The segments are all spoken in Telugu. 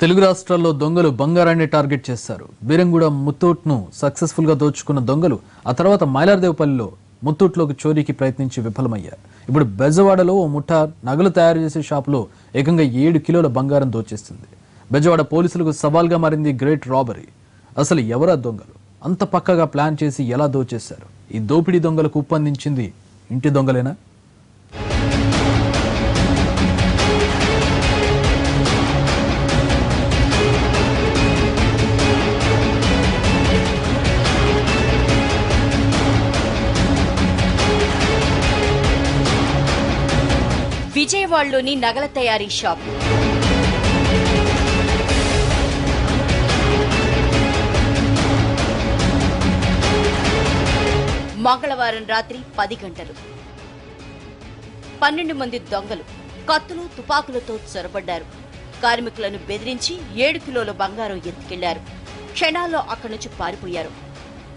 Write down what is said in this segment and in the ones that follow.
తెలుగు రాష్ట్రాల్లో దొంగలు బంగారాన్ని టార్గెట్ చేశారు బీరంగూడ ముత్తూట్ను సక్సెస్ఫుల్గా దోచుకున్న దొంగలు ఆ తర్వాత మైలార్దేవపల్లిలో ముత్తూట్లోకి చోరీకి ప్రయత్నించి విఫలమయ్యారు. ఇప్పుడు బెజవాడలో ఓ ముఠా నగలు తయారు చేసే షాపులో ఏకంగా ఏడు కిలోల బంగారం దోచేస్తుంది. బెజవాడ పోలీసులకు సవాల్గా మారింది గ్రేట్ రాబరీ. అసలు ఎవరా దొంగలు? అంత పక్కగా ప్లాన్ చేసి ఎలా దోచేశారు? ఈ దోపిడీ దొంగలకు ఉప్పందించింది ఇంటి దొంగలేనా? హైదరాబాద్లోని నగల తయారీ షాప్. మంగళవారం రాత్రి పది గంటలు. పన్నెండు మంది దొంగలు కత్తులు తుపాకులతో చొరబడ్డారు. కార్మికులను బెదిరించి ఏడు కిలోల బంగారం ఎత్తుకెళ్ళారు. క్షణాల్లో అక్కడి నుంచి పారిపోయారు.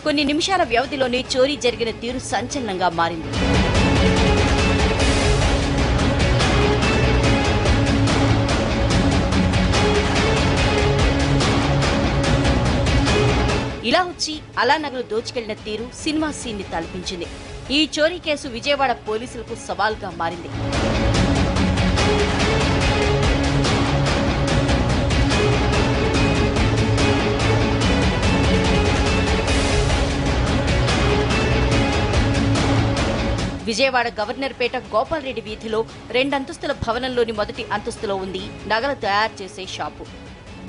కొన్ని నిమిషాల వ్యవధిలోనే చోరీ జరిగిన తీరు సంచలనంగా మారింది. ఇలా వచ్చి అలా నగలు దోచుకెళ్ళిన తీరు సినిమా సీన్ని తలపించింది. ఈ చోరీ కేసు విజయవాడ పోలీసులకు సవాల్గా మారింది. విజయవాడ గవర్నర్పేట గోపాల్రెడ్డి వీధిలో రెండంతస్తుల భవనంలోని మొదటి అంతస్తులో ఉంది నగలు తయారు చేసే షాపు.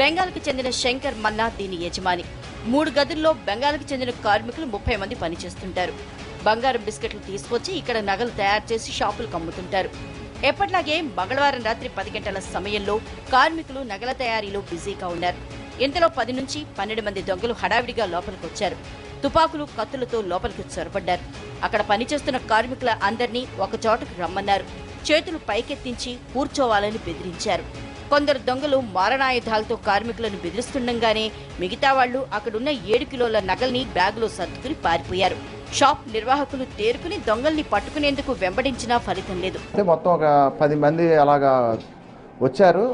బెంగాల్కు చెందిన శంకర్ మన్నా దీని యజమాని. మూడు గదుల్లో బెంగాల్కి చెందిన కార్మికులు ముప్పై మంది పనిచేస్తుంటారు. బంగారం బిస్కెట్లు తీసుకొచ్చి ఇక్కడ నగలు తయారు చేసి షాపులకు అమ్ముతుంటారు. ఎప్పట్లాగే మంగళవారం రాత్రి పది గంటల సమయంలో కార్మికులు నగల తయారీలో బిజీగా ఉన్నారు. ఇంతలో పది నుంచి పన్నెండు మంది దొంగలు హడావిడిగా లోపలికి వచ్చారు తుపాకులు కత్తులతో లోపలికి చొరబడ్డారు. అక్కడ పనిచేస్తున్న కార్మికుల అందరినీ ఒక చోటకు రమ్మన్నారు. చేతులు పైకెత్తించి కూర్చోవాలని బెదిరించారు. కొందరు దొంగలు మారణాయుధాలతో కార్మికులను బెదిరిస్తుండగానే మిగతా వాళ్ళు అక్కడున్న ఏడు కిలోల నగల్ని బ్యాగులో సర్దుకుని పారిపోయారు. షాప్ నిర్వాహకులు తేరుకుని దొంగల్ని పట్టుకునేందుకు వెంబడించినా ఫలితం లేదు. మొత్తం ఒక పది మంది అలాగా వచ్చారు.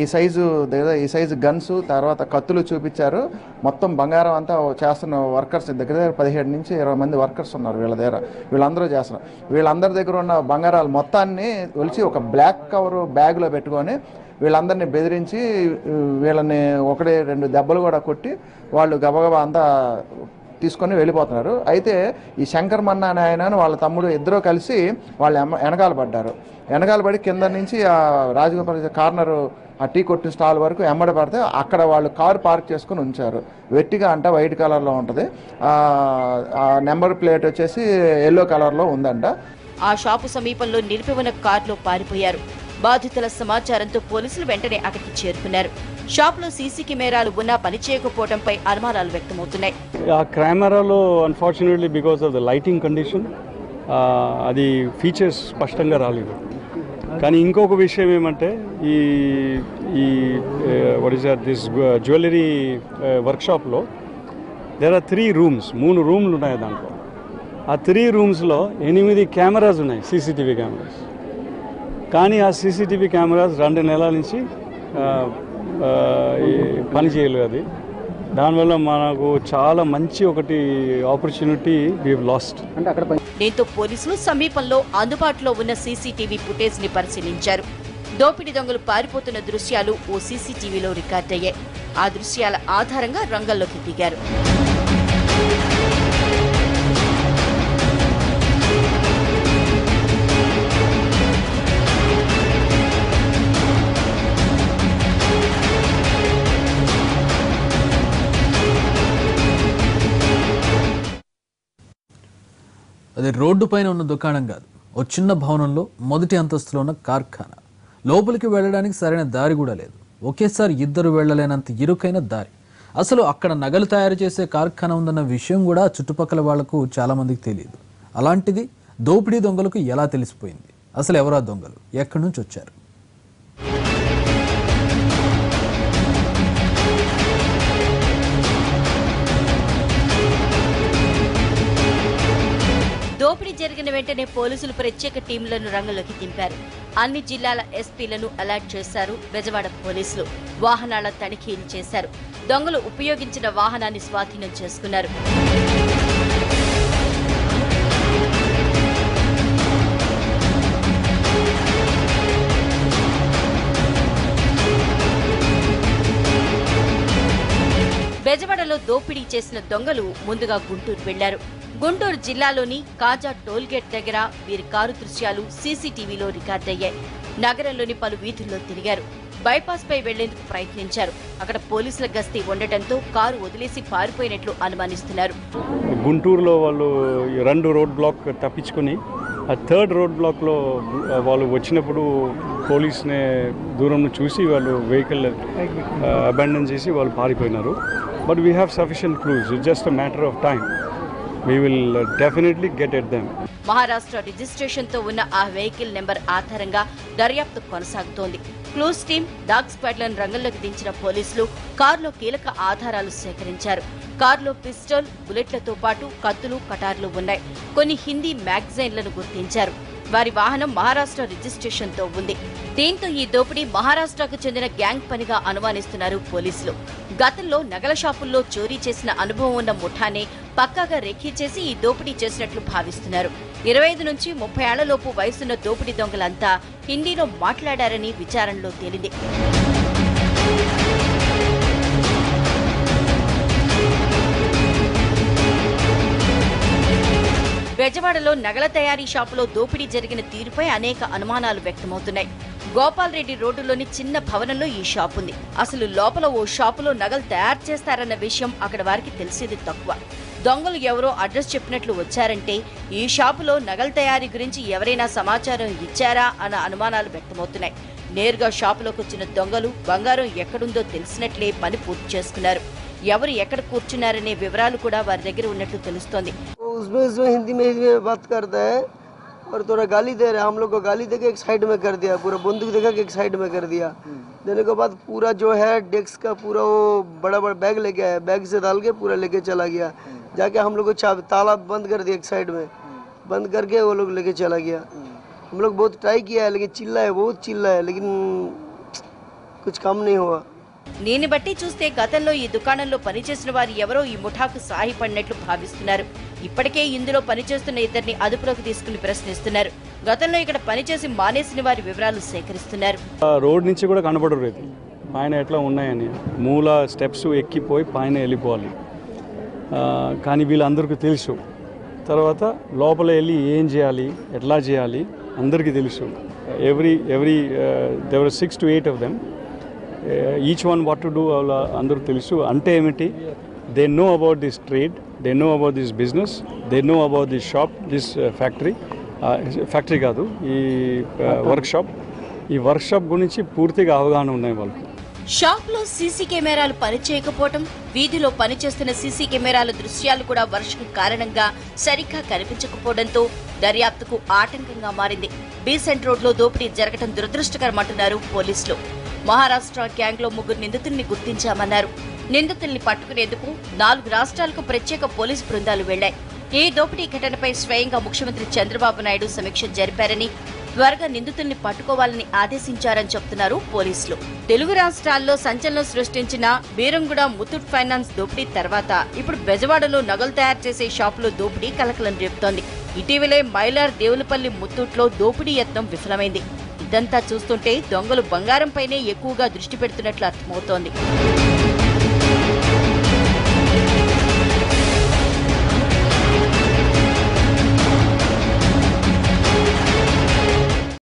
ఈ సైజు దగ్గర ఈ సైజు గన్స్ తర్వాత కత్తులు చూపించారు. మొత్తం బంగారం అంతా చేస్తున్న వర్కర్స్ దగ్గర దగ్గర పదిహేడు నుంచి ఇరవై మంది వర్కర్స్ ఉన్నారు వీళ్ళ దగ్గర. వీళ్ళందరూ చేస్తున్నారు. వీళ్ళందరి దగ్గర ఉన్న బంగారాలు మొత్తాన్ని ఒలిచి ఒక బ్లాక్ కవర్ బ్యాగ్లో పెట్టుకొని వీళ్ళందరినీ బెదిరించి వీళ్ళని ఒకటి రెండు దెబ్బలు కూడా కొట్టి వాళ్ళు గబగబా అంతా తీసుకొని వెళ్ళిపోతున్నారు. అయితే ఈ శంకర్ మన్నా అనే ఆయన వాళ్ళ తమ్ముడు ఇద్దరు కలిసి వాళ్ళు వెనకాల పడ్డారు. వెనకాల పడి కింద నుంచి ఆ రాజగోపాల్ కార్నరు ఆ టీ కొట్టిన స్టాల్ వరకు ఎమ్మడి పడితే అక్కడ వాళ్ళు కారు పార్క్ చేసుకుని ఉంచారు. వెట్టిగా అంట వైట్ కలర్లో ఉంటుంది. నెంబర్ ప్లేట్ వచ్చేసి ఎల్లో కలర్లో ఉందంట. ఆ షాపు సమీపంలో నిలిపి ఉన్న కారులో పారిపోయారు. బాధితుల సమాచారంతో పోలీసులు వెంటనే అక్కడికి చేరుకున్నారు. షాపులో సీసీ కెమెరాలు ఉన్నా పనిచేయకపోవడంపై అనుమానాలు వ్యక్తమవుతున్నాయి. ఆ కెమెరాలో unfortunately because of the lighting condition అది ఫీచర్స్ స్పష్టంగా రాలేదు. కానీ ఇంకొక విషయం ఏమంటే ఈ ఈ వాట్ ఈస్ దిస్ జ్యువెలరీ వర్క్షాప్లో దేర్ ఆర్ త్రీ రూమ్స్ మూడు రూమ్లు ఉన్నాయి దాంట్లో. ఆ త్రీ రూమ్స్లో ఎనిమిది కెమెరాస్ ఉన్నాయి సీసీటీవీ కెమెరాస్ కానీ ఆ సీసీటీవీ కెమెరాస్ రెండు నెలల నుంచి పని చేయలేదు అది. దానివల్ల మనకు చాలా మంచి ఒకటి ఆపర్చునిటీ వీ లాస్ట్ దీంతో పోలీసులు సమీపంలో అందుబాటులో ఉన్న సీసీటీవీ ఫుటేజ్ని పరిశీలించారు. దోపిడీ దొంగలు పారిపోతున్న దృశ్యాలు ఓ సీసీటీవీలో రికార్డయ్యాయి. ఆ దృశ్యాల ఆధారంగా రంగంలోకి దిగారు. అది రోడ్డు పైన ఉన్న దుకాణం కాదు. ఓ చిన్న భవనంలో మొదటి అంతస్తులో ఉన్న కార్ఖానా. లోపలికి వెళ్ళడానికి సరైన దారి కూడా లేదు. ఒకేసారి ఇద్దరు వెళ్ళలేనంత ఇరుకైన దారి. అసలు అక్కడ నగలు తయారు చేసే కార్ఖానా ఉందన్న విషయం కూడా చుట్టుపక్కల వాళ్ళకు చాలామందికి తెలియదు. అలాంటిది దోపిడీ దొంగలకు ఎలా తెలిసిపోయింది? అసలు ఎవరా దొంగలు? ఎక్కడి నుంచి వచ్చారు? దోపిడీ జరిగిన వెంటనే పోలీసులు ప్రత్యేక టీంలను రంగంలోకి దింపారు. అన్ని జిల్లాల ఎస్పీలను అలర్ట్ చేశారు బెజవాడ పోలీసులు. వాహనాల తనిఖీలు చేశారు. దొంగలు ఉపయోగించిన వాహనాన్ని స్వాధీనం చేసుకున్నారు. బెజవాడలో దోపిడీ చేసిన దొంగలు ముందుగా గుంటూరు వెళ్ళారు. గుంటూరు జిల్లాలోని కాజా టోల్గేట్ దగ్గర వీరి కారు దృశ్యాలు సీసీటీవీలో రికార్డయ్యాయి నగరంలోని పలు వీధుల్లో తిరిగారు. బైపాస్ పై వెళ్ళేందుకు ప్రయత్నించారు. అక్కడ పోలీసుల గస్తీ ఉండటంతో కారు వదిలేసి పారిపోయినట్లు అనుమానిస్తున్నారు. గుంటూరులో వాళ్ళు రెండు రోడ్ బ్లాక్ తప్పించుకుని ఆ థర్డ్ రోడ్ బ్లాక్లో వాళ్ళు వచ్చినప్పుడు పోలీస్ని దూరం చూసి వాళ్ళు వెహికల్ అబాండన్ చేసి వాళ్ళు పారిపోయినారు. But we have sufficient clues just a matter of time Maharashtra రిజిస్ట్రేషన్తో ఉన్న ఆ వెహికల్ నెంబర్ ఆధారంగా దర్యాప్తు కొనసాగుతోంది. క్లూస్ టీం డాగ్ స్క్వాడ్లను రంగంలోకి దించిన పోలీసులు కారులో కీలక ఆధారాలు సేకరించారు. కారులో పిస్టల్ బుల్లెట్లతో పాటు కత్తులు కటార్లు ఉన్నాయి. కొన్ని హిందీ మ్యాగజైన్లను గుర్తించారు. వారి వాహనం మహారాష్ట్ర రిజిస్ట్రేషన్తో ఉంది. దీంతో ఈ దోపిడీ మహారాష్ట్రకు చెందిన గ్యాంగ్ పనిగా అనుమానిస్తున్నారు పోలీసులు. గతంలో నగల షాపుల్లో చోరీ చేసిన అనుభవం ఉన్న ముఠానే పక్కాగా రెక్కీ చేసి ఈ దోపిడీ చేసినట్లు భావిస్తున్నారు. ఇరవై ఐదు నుంచి ముప్పై ఏళ్ళలోపు వయసున్న దోపిడీ దొంగలంతా హిందీలో మాట్లాడారని విచారణలో తేలింది. బెజవాడలో నగల తయారీ షాపులో దోపిడీ జరిగిన తీరుపై అనేక అనుమానాలు వ్యక్తమవుతున్నాయి. గోపాల్ రెడ్డి రోడ్డులోని చిన్న భవనంలో ఈ షాప్ ఉంది. అసలు లోపల ఓ షాపులో నగలు తయారు చేస్తారన్న విషయం అక్కడ వారికి తెలిసేది తక్కువ. దొంగలు ఎవరో అడ్రస్ చెప్పినట్లు వచ్చారంటే ఈ షాపులో నగల తయారీ గురించి ఎవరైనా సమాచారం ఇచ్చారా అన్న అనుమానాలు వ్యక్తమవుతున్నాయి. నేరుగా షాపులోకి వచ్చిన దొంగలు బంగారం ఎక్కడుందో తెలిసినట్లే పని పూర్తి చేసుకున్నారు. ఎవరు ఎక్కడ కూర్చున్నారనే వివరాలు కూడా వారి దగ్గర ఉన్నట్లు తెలుస్తోంది. उसमें उसमें हिंदी में हिंदी में बात करता है और थोड़ा गाली दे रहा है हम लोग को गाली देके एक साइड में कर दिया पूरा बंदूक देखा के एक साइड में कर दिया देने के बाद पूरा जो है डेस्क का पूरा वो बड़ा बड़ा बैग लेके आया बैग से डाल के पूरा लेके चला गया जाके हम लोग को चाबी ताला बंद कर दिया एक साइड में बंद करके वो लोग लेके चला गया हम लोग बहुत ट्राई किया है लेकिन चिल्ला है बहुत चिल्ला है लेकिन कुछ काम नहीं हुआ దీన్ని బట్టి చూస్తే గతంలో ఈ దుకాణంలో పనిచేసిన వారు ఎవరో ఈ ముఠాకు సాయపడినట్లు భావిస్తున్నారు ఇప్పటికే ఇందులో పనిచేస్తున్న ఇద్దరిని అదుపులోకి తీసుకుని ప్రశ్నిస్తున్నారు. గతంలో ఇక్కడ పనిచేసి మానేసిన వారి వివరాలు సేకరిస్తున్నారు. రోడ్ నుంచి కూడా కనపడరు ఇది పైన ఎట్లా ఉన్నాయని. మూల స్టెప్స్ ఎక్కిపోయి పైన వెళ్ళిపోవాలి. కానీ వీళ్ళందరికీ తెలుసు. తర్వాత లోపల వెళ్ళి ఏం చేయాలి ఎట్లా చేయాలి అందరికీ తెలుసు. Every every there are six to eight of them each one what to do వాళ్ళ అందరూ తెలుసు. అంటే ఏమిటి? They know about this trade they know about this business they know about this shop this factory factory కాదు ఈ uh, వర్క్ షాప్ ఈ వర్క్ షాప్ గురించి పూర్తిగా అవగాహన ఉన్నాయి వాళ్ళకి షాప్లో సీసీ కెమెరాలు పనిచేయకపోవటం వీధిలో పనిచేస్తున్న సీసీ కెమెరాల దృశ్యాలు కూడా వర్షం కారణంగా సరిగ్గా కనిపించకపోవడంతో దర్యాప్తుకు ఆటంకంగా మారింది. బీసెంట్ రోడ్లో దోపిడీ జరగడం దురదృష్టకరమంటున్నారు పోలీసులు. మహారాష్ట్ర గ్యాంగ్లో ముగ్గురు నిందితుల్ని గుర్తించామన్నారు. నిందితుల్ని పట్టుకునేందుకు నాలుగు రాష్ట్రాలకు ప్రత్యేక పోలీసు బృందాలు వెళ్ళాయి ఈ దోపిడీ ఘటనపై స్వయంగా ముఖ్యమంత్రి చంద్రబాబు నాయుడు సమీక్ష జరిపారని త్వరగా నిందితుల్ని పట్టుకోవాలని ఆదేశించారని చెబుతున్నారు పోలీసులు. తెలుగు రాష్ట్రాల్లో సంచలనం సృష్టించిన బీరంగుడ ముతూట్ ఫైనాన్స్ దోపిడీ తర్వాత ఇప్పుడు బెజవాడలో నగలు తయారు చేసే షాపులో దోపిడీ కలకలం రేపుతోంది. ఇటీవలే మైలార్ దేవులపల్లి ముత్తూట్లో దోపిడీ యత్నం విఫలమైంది. ఇదంతా చూస్తుంటే దొంగలు బంగారంపైనే ఎక్కువగా దృష్టి పెడుతున్నట్లు అర్థమవుతోంది.